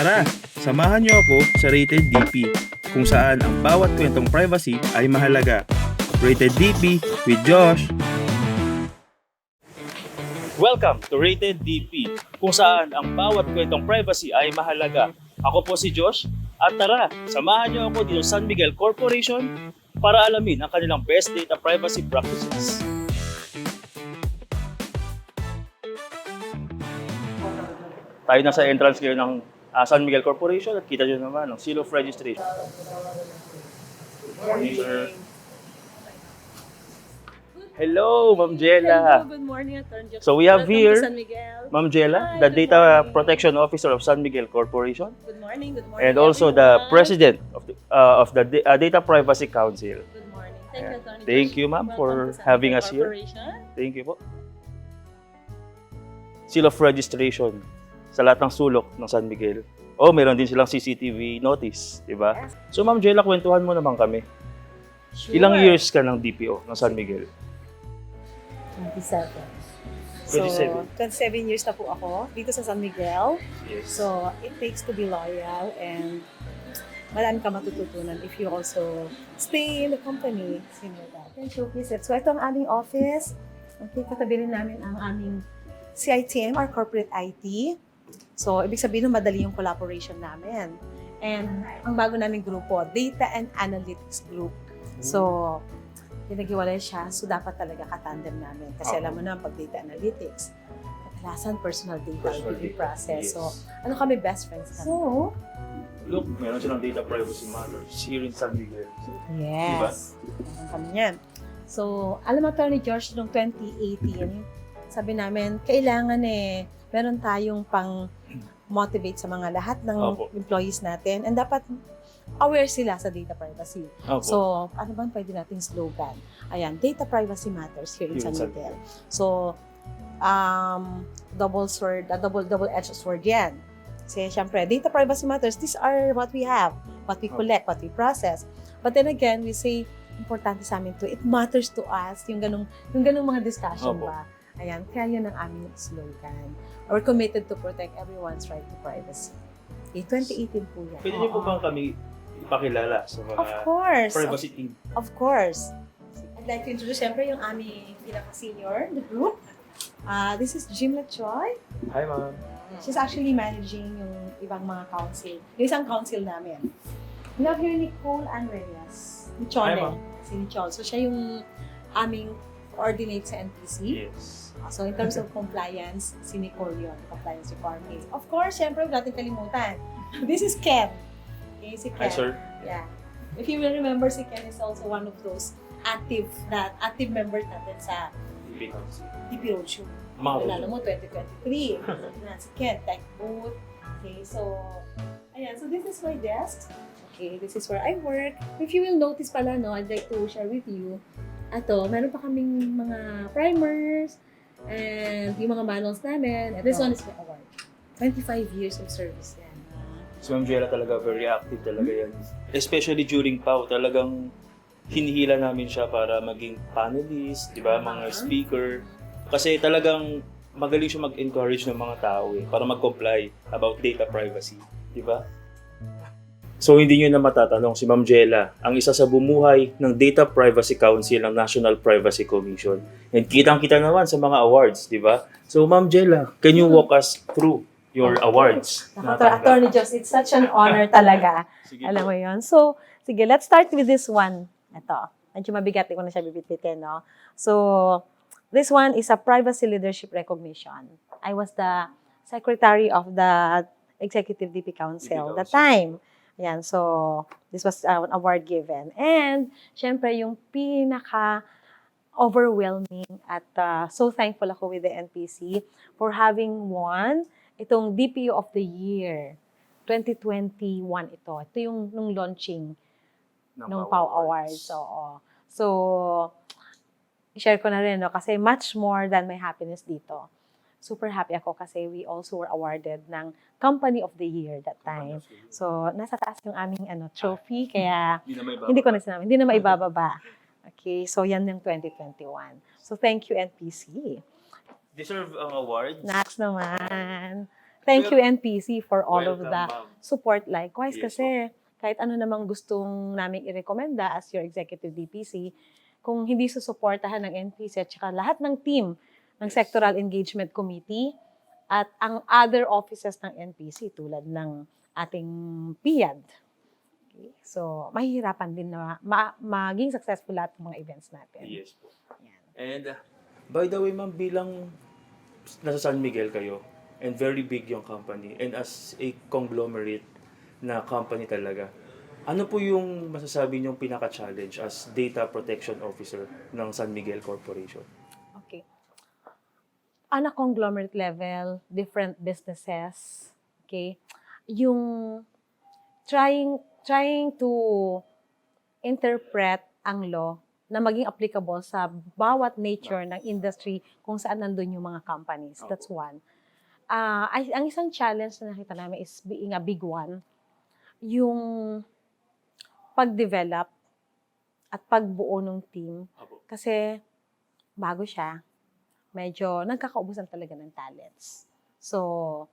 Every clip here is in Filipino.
Tara, samahan niyo ako sa Rated DP, kung saan ang bawat kwentong privacy ay mahalaga. Rated DP with Josh. Welcome to Rated DP, kung saan ang bawat kwentong privacy ay mahalaga. Ako po si Josh, at tara, samahan niyo ako dito sa San Miguel Corporation para alamin ang kanilang best data privacy practices. Tayo na sa entrance ngayon ng ah, San Miguel Corporation at kita nyo naman ang seal of registration. Morning, sir. Hello, Ma'am Jella. Hello, good morning, Attorney. So we have Welcome here- to San Miguel. Ma'am Jella, Hi, the good Data morning. Protection Officer of San Miguel Corporation Good morning, good morning. and also the everyone. President of the, uh, of the Da- uh, Data Privacy Council. Good morning. Thank you. Attorney Thank you, ma'am, Welcome for to San having Miguel us here. Corporation. Thank you po. Seal of registration sa lahat ng sulok ng San Miguel. Oh, meron din silang CCTV notice, di ba? So Ma'am Jella, kwentuhan mo naman kami. Sure. Ilang years ka ng DPO ng San Miguel? 27. 27. So, 27 years na po ako dito sa San Miguel. Yes. So, it takes to be loyal and marami ka matututunan if you also stay in the company. Sino that? And showcase it. So, ito ang aming office. Okay, katabi rin namin ang aming CITM, our corporate IT. So, ibig sabihin, madali yung collaboration namin. And ang bago naming grupo, Data and Analytics Group. So, pinag-iwalay siya. So, dapat talaga katandem namin. Kasi alam mo naman, pag data analytics, kadalasan personal data Personal data, processed. yes. So, ano kami, best friends kami. So, Look, meron silang data privacy matters here in San Miguel. yes. Meron kami yan. So, alam mo, Attorney George, noong 2018, sabi namin, kailangan eh, meron tayong pang motivate sa mga lahat ng Opo. employees natin and dapat aware sila sa data privacy. Opo. So, ano bang pwede nating slogan? Ayan, data privacy matters here in San Miguel. So, um, double sword, uh, double double-edged sword yan. Kasi syempre, data privacy matters, these are what we have, what we collect, what we process. But then again, we say, importante sa amin to, it matters to us, yung ganung, yung ganung mga discussion Opo. ba. Ayan, kaya yun ang aming slogan. We're committed to protect everyone's right to privacy. Okay, 2018 po yan. Pwede niyo po Oo. bang kami ipakilala sa mga Of course. privacy team? Of course. I'd like to introduce siyempre yung aming pinaka-senior, the group. Uh, this is Jimlet Choi. Hi, ma'am. She's actually managing yung ibang mga council. Yung isang council namin. We have here Nicole Ann Reyes. Ni Hi, Chole. ma'am. Si Nicole. So, siya yung aming coordinate sa NPC. Yes. So, in terms of compliance, si Nicole yun. Compliance requirements. Of course, syempre, huwag natin kalimutan. This is Ken. Okay, si Hi, Ken. sir. Yeah. If you will remember, si Ken is also one of those active na active members natin sa DPOCHU. Mga Alala mo, 2023. na si Ken, tech booth. Okay, so, ayan. So, this is my desk. Okay, this is where I work. If you will notice pala, no, I'd like to share with you. Ato, meron pa kaming mga primers and yung mga manuals namin. And this one is my award. 25 years of service yan. Si Ma'am Jella talaga very active talaga yan. Especially during PAW, talagang hinihila namin siya para maging panelist, di ba, mga Ah. speaker. Kasi talagang magaling siya mag-encourage ng mga tao eh, para mag-comply about data privacy, di ba? So hindi nyo na matatanong si Ma'am Jella, ang isa sa bumuhay ng Data Privacy Council ng National Privacy Commission. And kitang-kita naman sa mga awards, di ba? So Ma'am Jella, can you walk us through your awards? Attorney Joss, it's such an honor talaga. Sige Alam mo yon. So, sige, let's start with this one. Ito. Medyo mabigat ko na siya bibitbitin, no? So, this one is a privacy leadership recognition. I was the secretary of the Executive DP Council DP that Council. time. Ayan, so, this was uh, an award given. And, syempre, yung pinaka overwhelming at uh, so thankful ako with the NPC for having won itong DPO of the Year 2021 ito. Ito yung nung launching ng POW Awards. Oo. So, share ko na rin, no? Kasi much more than my happiness dito. Super happy ako kasi we also were awarded ng Company of the Year that time. So, nasa taas yung aming ano, trophy, kaya Hindi ko na sinabi, hindi na maibababa. Okay, so yan yung 2021. So, thank you, NPC. Deserve ang award. Next naman. Thank you NPC for all of Welcome, the ma'am. support likewise Yes, kasi kahit ano namang gustong naming irekomenda as your executive DPC, kung hindi susuportahan ng NPC at saka lahat ng team ng. Sectoral Engagement Committee at ang other offices ng NPC tulad ng ating PIAD. Okay. So, mahihirapan din na ma- maging successful lahat ng mga events natin. Yes po. Yan. And uh, by the way, ma'am, bilang nasa San Miguel kayo, and very big yung company, and as a conglomerate na company talaga, ano po yung masasabi niyong pinaka-challenge as data protection officer ng San Miguel Corporation? On a conglomerate level, different businesses, okay, yung trying trying to interpret ang law na maging applicable sa bawat nature ng industry kung saan nandun yung mga companies. That's one. Ah, ay, ang isang challenge na nakita namin is being a big one, yung pag-develop at pagbuo ng team. Kasi bago siya, medyo nagkakaubusan talaga ng talents. So,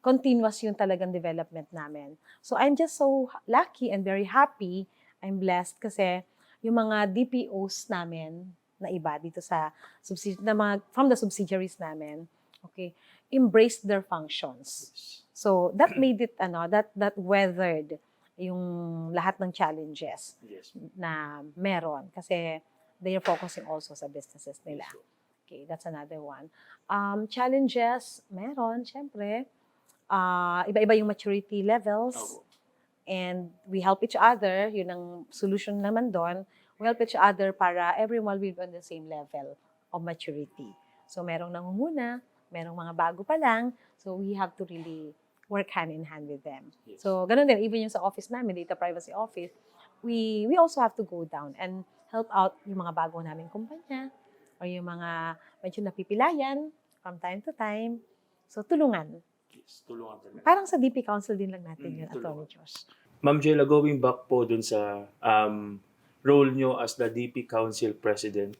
continuous yung talagang development namin. So, I'm just so lucky and very happy. I'm blessed kasi yung mga DPOs namin na iba dito sa na mga, from the subsidiaries namin, okay, embraced their functions. So, that made it, ano, that, that weathered yung lahat ng challenges Yes. na meron kasi they are focusing also sa businesses nila. Okay, that's another one. Um, challenges, meron, syempre. Ah, iba-iba yung maturity levels Apo. and we help each other. Yun ang solution naman doon. We help each other para everyone will be on the same level of maturity. So, merong nangunguna, merong mga bago pa lang. So, we have to really work hand in hand with them. Yes. So, ganun din, even yung sa office namin, data privacy office, we we also have to go down and help out yung mga bago naming kumpanya or yung mga medyo napipilayan from time to time. So, tulungan. yes. Tulungan talaga. Parang sa DP Council din lang natin Mm, yun, Atty. tulungan. Josh. Ma'am Jella, going back po dun sa um, role nyo as the DP Council President,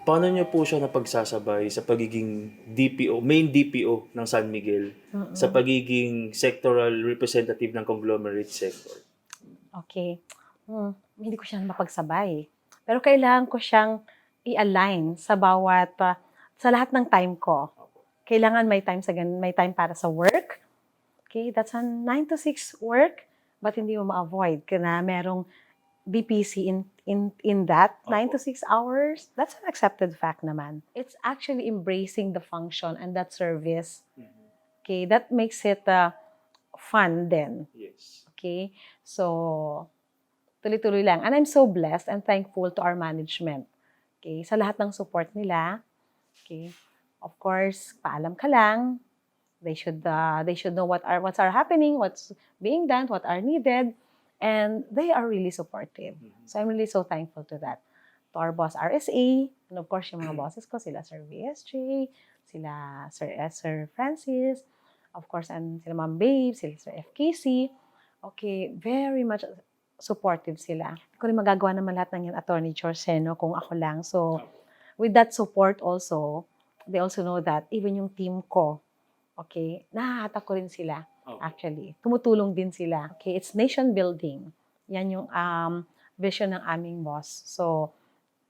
paano nyo po siya napagsasabay sa pagiging DPO, main DPO ng San Miguel, Mm-mm. sa pagiging sectoral representative ng conglomerate sector? Okay. Hmm, hindi ko siya mapagsabay. Pero kailangan ko siyang i-align sa bawat, pa sa lahat ng time ko. Kailangan may time sa gan- may time para sa work. Okay, that's a 9 to 6 work, but hindi mo ma-avoid na merong DPC in in in that 9 to 6 hours. That's an accepted fact naman. It's actually embracing the function and that service. Okay, that makes it uh, fun then. Yes. Okay? So, tuloy-tuloy lang. And I'm so blessed and thankful to our management. Okay? Sa lahat ng support nila. Okay? Of course, paalam ka lang. They should uh, they should know what are what's are happening, what's being done, what are needed, and they are really supportive. So I'm really so thankful to that. To our boss RSA, and of course yung mga bosses ko sila Sir VSJ, sila Sir S. Sir Francis, of course and sila Ma'am Babe, sila Sir FKC. Okay, very much supportive sila. Hindi ko rin magagawa naman lahat ng yan, Attorney George Seno, kung ako lang. So, with that support also, they also know that even yung team ko, okay, nahahatak ko rin sila Okay. actually. Tumutulong din sila. Okay, it's nation building. Yan yung um, vision ng aming boss. So,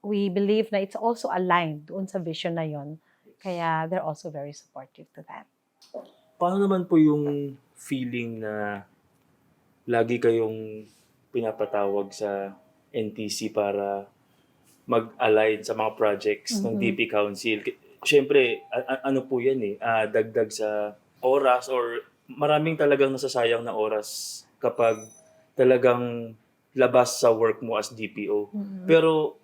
we believe na it's also aligned doon sa vision na yon. Kaya they're also very supportive to that. Paano naman po yung feeling na lagi kayong pinapatawag sa NTC para mag-align sa mga projects ng Mhm. DP Council? Siyempre, a- a- ano po yan eh, ah, dagdag sa oras or maraming talagang nasasayang na oras kapag talagang labas sa work mo as DPO. Pero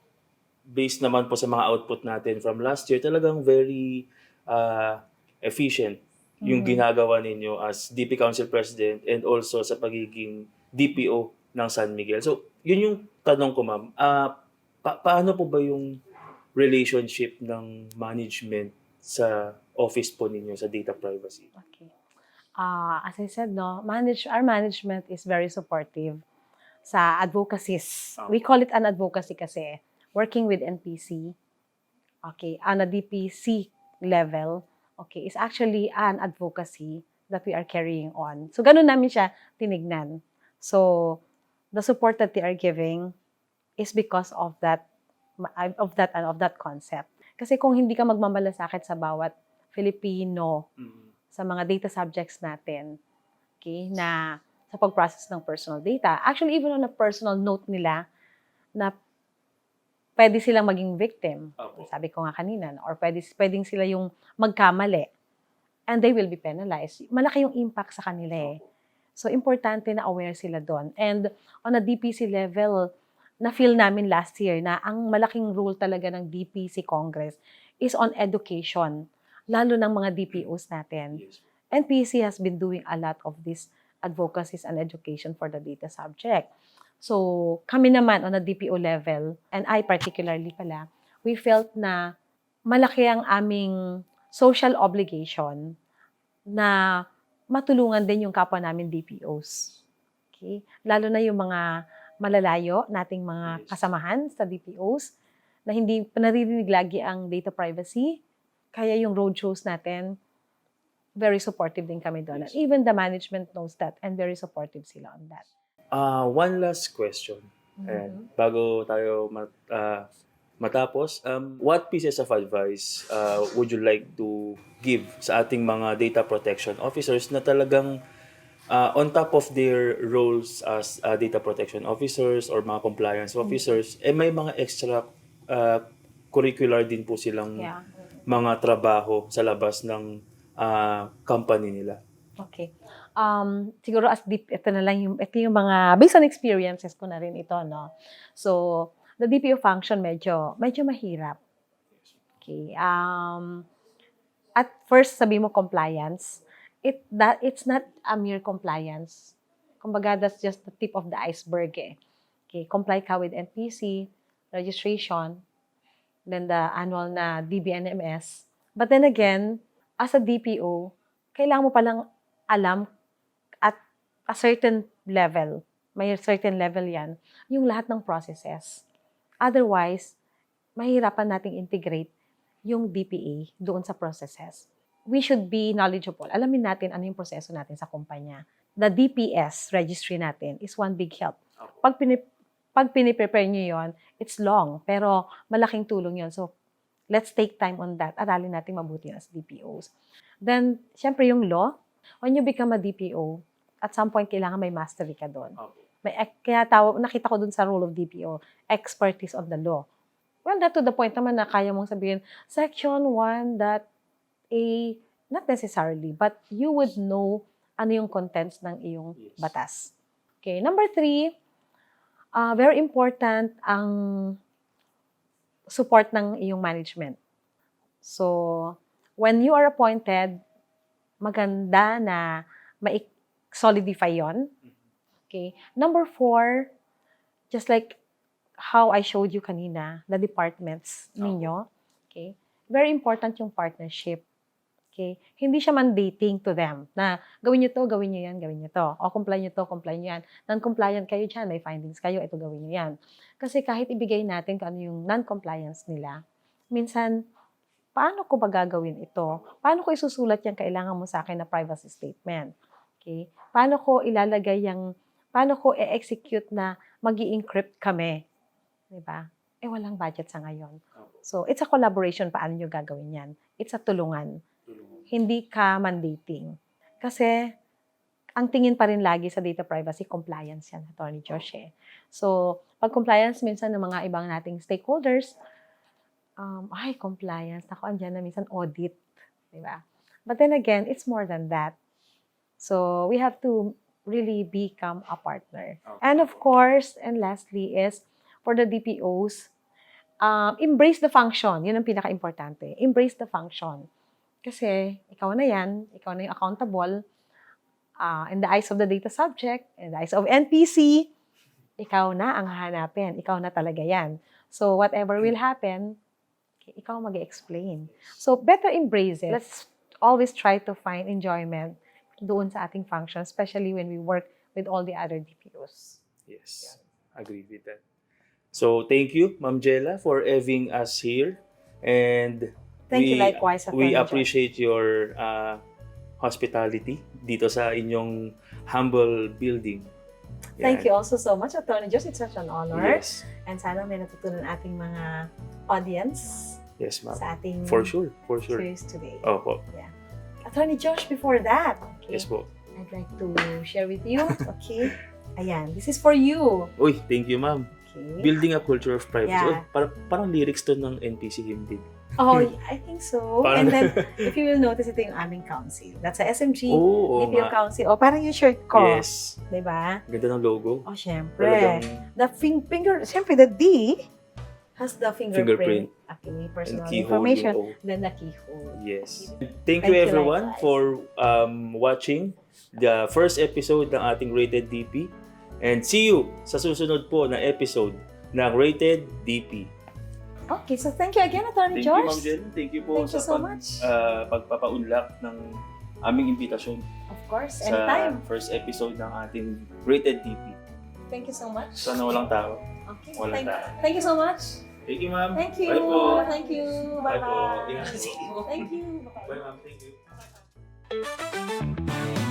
based naman po sa mga output natin from last year, talagang very uh, efficient yung Mhm. ginagawa ninyo as DP Council President and also sa pagiging DPO ng San Miguel. So, yun yung tanong ko, ma'am. Ah, pa- paano po ba yung relationship ng management sa office po ninyo sa data privacy? Okay. Uh, as I said, no, manage, our management is very supportive sa advocacies. Ah. We call it an advocacy kasi working with NPC, okay, on a DPC level, okay, is actually an advocacy that we are carrying on. So, ganun namin siya tinignan. So, the support that they are giving is because of that of that and of that concept. Kasi kung hindi ka magmamalasakit sa bawat Filipino sa mga data subjects natin, okay, na sa pag-process ng personal data. Actually, even on a personal note nila, na pwede silang maging victim. Opo. Sabi ko nga kanina, or pwede, pwedeng sila yung magkamali. And they will be penalized. Malaki yung impact sa kanila eh. So, importante na aware sila doon. And on a DPC level, na-feel namin last year na ang malaking role talaga ng DPC Congress is on education, lalo ng mga DPOs natin. Yes. NPC has been doing a lot of this advocacies and education for the data subject. So, kami naman on a DPO level, and I particularly pala, we felt na malaki ang aming social obligation na matulungan din yung kapwa namin DPOs. Okay? Lalo na yung mga malalayo nating mga kasamahan sa DPOs na hindi naririnig lagi ang data privacy. Kaya yung roadshows natin, very supportive din kami doon. And even the management knows that and very supportive sila on that. Ah, one last question. Mm-hmm. Ayan, bago tayo mat, ah, matapos, um, what pieces of advice uh, would you like to give sa ating mga data protection officers na talagang uh, on top of their roles as uh, data protection officers or mga compliance Mm-hmm. officers, eh may mga extra uh, curricular din po silang Yeah. mga trabaho sa labas ng uh, company nila. Okay. Um, siguro as deep, ito na lang yung, ito yung mga, based on experiences ko na rin ito, no? So, the DPO function medyo, medyo mahirap. Okay. Um, at first, sabi mo compliance. It, that, it's not a mere compliance. Kumbaga, that's just the tip of the iceberg eh. Okay, comply ka with NPC, registration, then the annual na DBNMS. But then again, as a DPO, kailangan mo palang alam at a certain level, may certain level yan, yung lahat ng processes. Otherwise, mahirapan nating integrate yung DPA doon sa processes. We should be knowledgeable. Alamin natin ano yung proseso natin sa kumpanya. The DPS registry natin is one big help. Pag, pinip- pag piniprepare nyo yon, it's long, pero malaking tulong yon. So, let's take time on that. Aralin natin mabuti as DPOs. Then, syempre yung law, when you become a DPO, at some point, kailangan may mastery ka doon. May, kaya tawag, nakita ko doon sa role of DPO, expertise on the law. Well, that to the point naman na kaya mong sabihin, section 1 that a, not necessarily, but you would know ano yung contents ng iyong Yes. batas. Okay, number three, uh, very important ang support ng iyong management. So, when you are appointed, maganda na ma-solidify yon. Okay. Number four, just like how I showed you kanina, the departments ninyo, okay, very important yung partnership. Okay? Hindi siya mandating to them na gawin nyo to, gawin nyo yan, gawin nyo to. O comply nyo to, comply nyo yan. Non-compliant kayo dyan, may findings kayo, ito gawin nyo yan. Kasi kahit ibigay natin kung ano yung non-compliance nila, minsan, paano ko ba gagawin ito? Paano ko isusulat yung kailangan mo sa akin na privacy statement? Okay? Paano ko ilalagay yung, paano ko i-execute na mag encrypt kami? Di ba? Eh, walang budget sa ngayon. So, it's a collaboration paano nyo gagawin yan. It's a tulungan hindi ka mandating. Kasi, ang tingin pa rin lagi sa data privacy, compliance yan, Attorney Josh. Eh. So, pag compliance, minsan ng mga ibang nating stakeholders, um, ay, compliance, ako, andyan na minsan audit. Di ba? But then again, it's more than that. So, we have to really become a partner. And of course, and lastly is, for the DPOs, um, embrace the function. Yun ang pinaka-importante. Embrace the function. Kasi ikaw na yan, ikaw na yung accountable uh, in the eyes of the data subject, in the eyes of NPC, ikaw na ang hahanapin. Ikaw na talaga yan. So whatever will happen, ikaw mag explain So better embrace it. Let's always try to find enjoyment doon sa ating function, especially when we work with all the other DPOs. Yes, agree with that. So, thank you, Ma'am Jella, for having us here. And Thank you we, likewise, we appreciate your uh, hospitality dito sa inyong humble building. Thank you also so much, Attorney Josh. It's such an honor. Yes. And sana may natutunan ating mga audience Yes, ma'am. sa ating For sure. For sure. series today. Opo. Attorney Josh, before that, okay, Yes po. I'd like to share with you, okay? Ayan, this is for you. Uy, thank you, ma'am. Okay. Building a culture of privacy. Yeah. Uy, parang, parang lyrics to ng NPC hymn din. Oh, I think so. Parang- And then, if you will notice, ito yung aming council. That's a SMG, Oo, oo DPO nga. council. O, parang yung shirt ko. Yes. Diba? Ganda ng logo. Oh, syempre. Talagang The fing- finger, syempre, the D has the fingerprint. Fingerprint. Okay, and personal information. yung O. Then the keyhole. Yes. Thank Thank you you, everyone likewise. for um, watching the first episode ng ating Rated DP. And see you sa susunod po na episode ng Rated DP. Okay, so thank you again, Attorney Thank you, Josh. Ma'am Jen. Thank you po Thank you sa so pag, much. uh, pagpapaunlak ng aming imbitasyon of course, sa anytime. first episode ng ating Rated DP. Thank you so much. Sana walang tao. Okay, Walang thank, tao. thank you so much. Thank you, ma'am. Thank you. Bye po. Thank you. Bye-bye. Bye po. Ingat po. Thank you. Bye Bye, ma'am. Thank you. Bye-bye.